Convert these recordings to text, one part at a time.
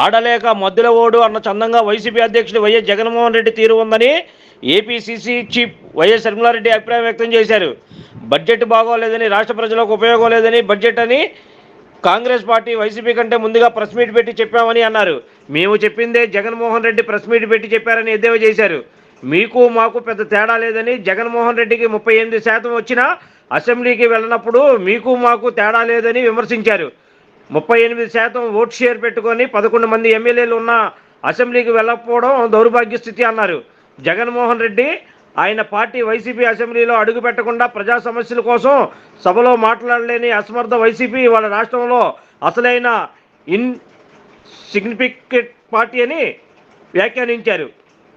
ఆడలేక మద్దుల ఓడు అన్న చందంగా వైసీపీ అధ్యక్షుడు వైఎస్ జగన్మోహన్ రెడ్డి తీరు ఉందని ఏపీసీసీ చీఫ్ వైఎస్ శర్మిలారెడ్డి అభిప్రాయం వ్యక్తం చేశారు. బడ్జెట్ బాగోలేదని రాష్ట్ర ప్రజలకు ఉపయోగం లేదని బడ్జెట్ అని కాంగ్రెస్ పార్టీ వైసీపీ కంటే ముందుగా ప్రెస్ మీట్ పెట్టి చెప్పామని అన్నారు. మేము చెప్పిందే జగన్మోహన్ రెడ్డి ప్రెస్ మీట్ పెట్టి చెప్పారని ఎద్దేవా చేశారు. మీకు మాకు పెద్ద తేడా లేదని జగన్మోహన్ రెడ్డికి ముప్పై ఎనిమిది శాతం వచ్చినా అసెంబ్లీకి వెళ్ళినప్పుడు మీకు మాకు తేడా లేదని విమర్శించారు. ముప్పై ఎనిమిది శాతం ఓట్ షేర్ పెట్టుకొని పదకొండు మంది ఎమ్మెల్యేలు ఉన్న అసెంబ్లీకి వెళ్ళకపోవడం దౌర్భాగ్య స్థితి అన్నారు. జగన్మోహన్ రెడ్డి ఆయన పార్టీ వైసీపీ అసెంబ్లీలో అడుగు పెట్టకుండా ప్రజా సమస్యల కోసం సభలో మాట్లాడలేని అసమర్థ వైసీపీ వాళ్ళ రాష్ట్రంలో అసలైన ఇన్ సిగ్నిఫికెంట్ పార్టీ అని వ్యాఖ్యానించారు.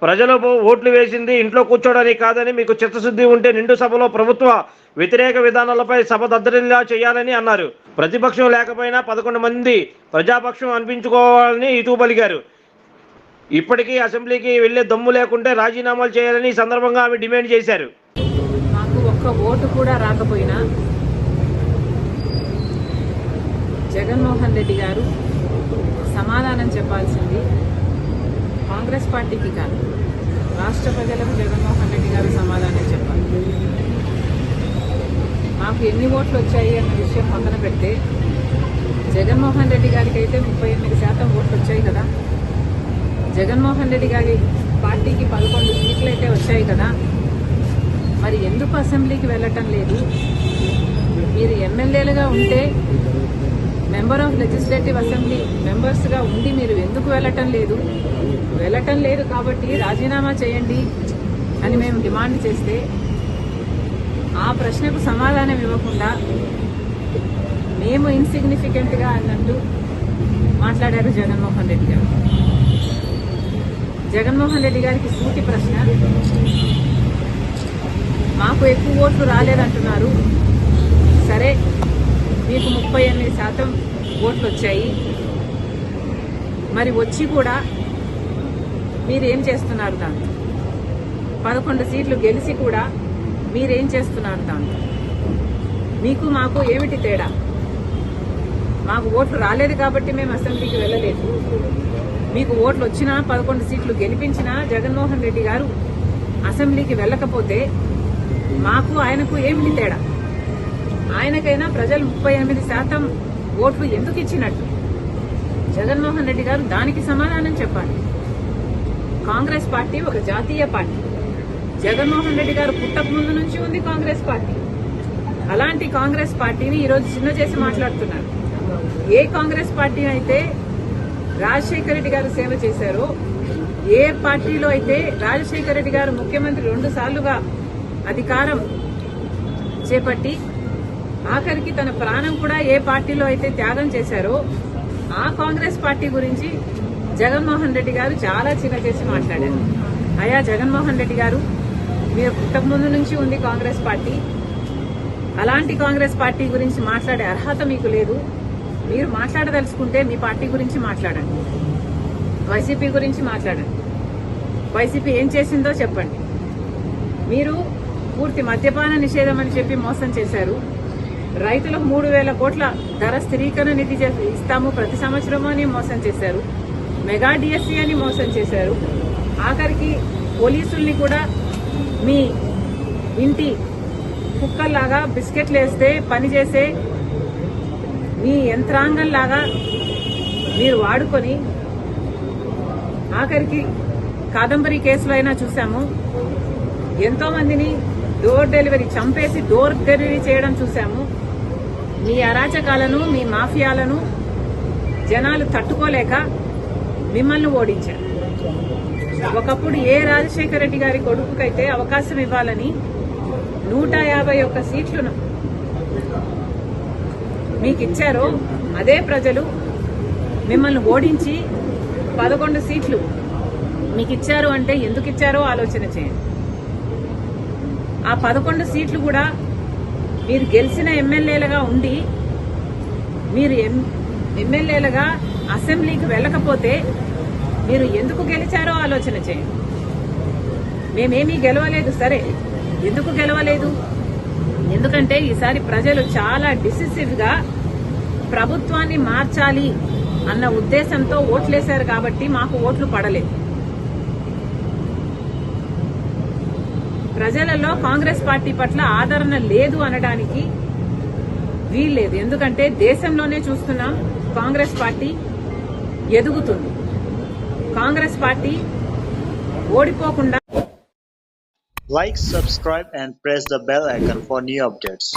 ప్రజలు ఓట్లు వేసింది ఇంట్లో కూర్చోడానికి కాదని మీకు చిత్తశుద్ధి ఉంటే నిండు సభలో ప్రభుత్వ వ్యతిరేక విధానాలపై సభ దద్దరిల్లా చేయాలని అన్నారు. ప్రతిపక్షం లేకపోయినా పదకొండు మంది ప్రజాపక్షం అనిపించుకోవాలని ఇటు పలికారు. ఇప్పటికీ అసెంబ్లీకి వెళ్ళే దమ్ము లేకుంటే రాజీనామాలు చేయాలని ఈ సందర్భంగా ఆమె డిమాండ్ చేశారు. ఒక్క ఓటు కూడా రాకపోయినా జగన్మోహన్ రెడ్డి గారు సమాధానం చెప్పాల్సింది కాంగ్రెస్ పార్టీకి కాదు. రాష్ట్ర ప్రజలకు జగన్మోహన్ రెడ్డి గారు సమాధానం చెప్పాలి. మాకు ఎన్ని ఓట్లు వచ్చాయి అన్న విషయం పక్కన పెడితే జగన్మోహన్ రెడ్డి గారికి అయితే ముప్పై ఎనిమిది శాతం ఓట్లు వచ్చాయి కదా. జగన్మోహన్ రెడ్డి గారి పార్టీకి పదకొండు సీట్లు అయితే వచ్చాయి కదా. మరి ఎందుకు అసెంబ్లీకి వెళ్ళటం లేదు? మీరు ఎమ్మెల్యేలుగా ఉంటే మెంబర్ ఆఫ్ లెజిస్లేటివ్ అసెంబ్లీ మెంబర్స్గా ఉండి మీరు ఎందుకు వెళ్ళటం లేదు? వెళ్ళటం లేదు కాబట్టి రాజీనామా చేయండి అని మేము డిమాండ్ చేస్తే ఆ ప్రశ్నకు సమాధానం ఇవ్వకుండా మేము ఇన్సిగ్నిఫికెంట్గా అన్నట్టు మాట్లాడారు జగన్మోహన్ రెడ్డి గారు. జగన్మోహన్ రెడ్డి గారికి సూటి ప్రశ్న. మాకు ఎక్కువ ఓట్లు రాలేదంటున్నారు. సరే ముప్పై ఎనిమిది శాతం ఓట్లు వచ్చాయి. మరి వచ్చి కూడా మీరేం చేస్తున్నారు దాంతో? పదకొండు సీట్లు గెలిచి కూడా మీరేం చేస్తున్నారు దాంతో? మీకు మాకు ఏమిటి తేడా? మాకు ఓట్లు రాలేదు కాబట్టి మేము అసెంబ్లీకి వెళ్ళలేదు. మీకు ఓట్లు వచ్చినా పదకొండు సీట్లు గెలిపించినా జగన్మోహన్ రెడ్డి గారు అసెంబ్లీకి వెళ్ళకపోతే మాకు ఆయనకు ఏమిటి తేడా? ఆయనకైనా ప్రజలు ముప్పై ఎనిమిది శాతం ఓట్లు ఎందుకు ఇచ్చినట్టు? జగన్మోహన్ రెడ్డి గారు దానికి సమాధానం చెప్పాలి. కాంగ్రెస్ పార్టీ ఒక జాతీయ పార్టీ. జగన్మోహన్ రెడ్డి గారు పుట్టక ముందు నుంచి ఉంది కాంగ్రెస్ పార్టీ. అలాంటి కాంగ్రెస్ పార్టీని ఈరోజు చిన్న చేసి మాట్లాడుతున్నారు. ఏ కాంగ్రెస్ పార్టీ అయితే రాజశేఖర రెడ్డి గారు సేవ చేశారో ఏ పార్టీలో అయితే రాజశేఖర రెడ్డి గారు ముఖ్యమంత్రి రెండు సార్లుగా అధికారం చేపట్టి ఆఖరికి తన ప్రాణం కూడా ఏ పార్టీలో అయితే త్యాగం చేశారో ఆ కాంగ్రెస్ పార్టీ గురించి జగన్మోహన్ రెడ్డి గారు చాలా చిన్న చేసి మాట్లాడారు. అయా జగన్మోహన్ రెడ్డి గారు మీరు ఇంతకు ముందు నుంచి ఉంది కాంగ్రెస్ పార్టీ. అలాంటి కాంగ్రెస్ పార్టీ గురించి మాట్లాడే అర్హత మీకు లేదు. మీరు మాట్లాడదలుచుకుంటే మీ పార్టీ గురించి మాట్లాడండి. వైసీపీ గురించి మాట్లాడండి. వైసీపీ ఏం చేసిందో చెప్పండి. మీరు పూర్తి మద్యపాన నిషేధం అని చెప్పి మోసం చేశారు. రైతులకు మూడు వేల కోట్ల ధర స్థిరీకరణ నిధి ఇస్తాము. ప్రతి సంవత్సరము అని మోసం చేశారు. మెగా డిఎస్సీ అని మోసం చేశారు. ఆఖరికి పోలీసుల్ని కూడా మీ ఇంటి కుక్కల్లాగా బిస్కెట్లు వేస్తే పనిచేసే మీ యంత్రాంగంలాగా మీరు వాడుకొని ఆఖరికి కాదంబరి కేసులో అయినా చూసాము. ఎంతోమందిని డోర్ డెలివరీ చంపేసి డోర్ డెలివరీ చేయడం చూసాము. మీ అరాచకాలను మీ మాఫియాలను జనాలు తట్టుకోలేక మిమ్మల్ని ఓడించారు. ఒకప్పుడు ఏ రాజశేఖర రెడ్డి గారి కొడుకుకైతే అవకాశం ఇవ్వాలని నూట యాభై ఒక్క సీట్లను మీకు ఇచ్చారో అదే ప్రజలు మిమ్మల్ని ఓడించి పదకొండు సీట్లు మీకు ఇచ్చారు అంటే ఎందుకు ఇచ్చారో ఆలోచన చేయండి. ఆ పదకొండు సీట్లు కూడా మీరు గెలిచిన ఎమ్మెల్యేలుగా ఉండి మీరు ఎం- ఎమ్మెల్యేలుగా అసెంబ్లీకి వెళ్ళకపోతే మీరు ఎందుకు గెలిచారో ఆలోచన చేయండి. మేమేమీ గెలవలేదు సరే. ఎందుకు గెలవలేదు? ఎందుకంటే ఈసారి ప్రజలు చాలా డిసిసివ్గా ప్రభుత్వాన్ని మార్చాలి అన్న ఉద్దేశంతో ఓట్లేశారు కాబట్టి మాకు ఓట్లు పడలేదు. ప్రజలలో కాంగ్రెస్ పార్టీ పట్ల ఆదరణ లేదు అనడానికి వీల్లేదు. ఎందుకంటే దేశంలోనే చూస్తున్నాం కాంగ్రెస్ పార్టీ ఎదుగుతుంది. Congress party ఓడిపోకుండా like subscribe and press the bell icon for new updates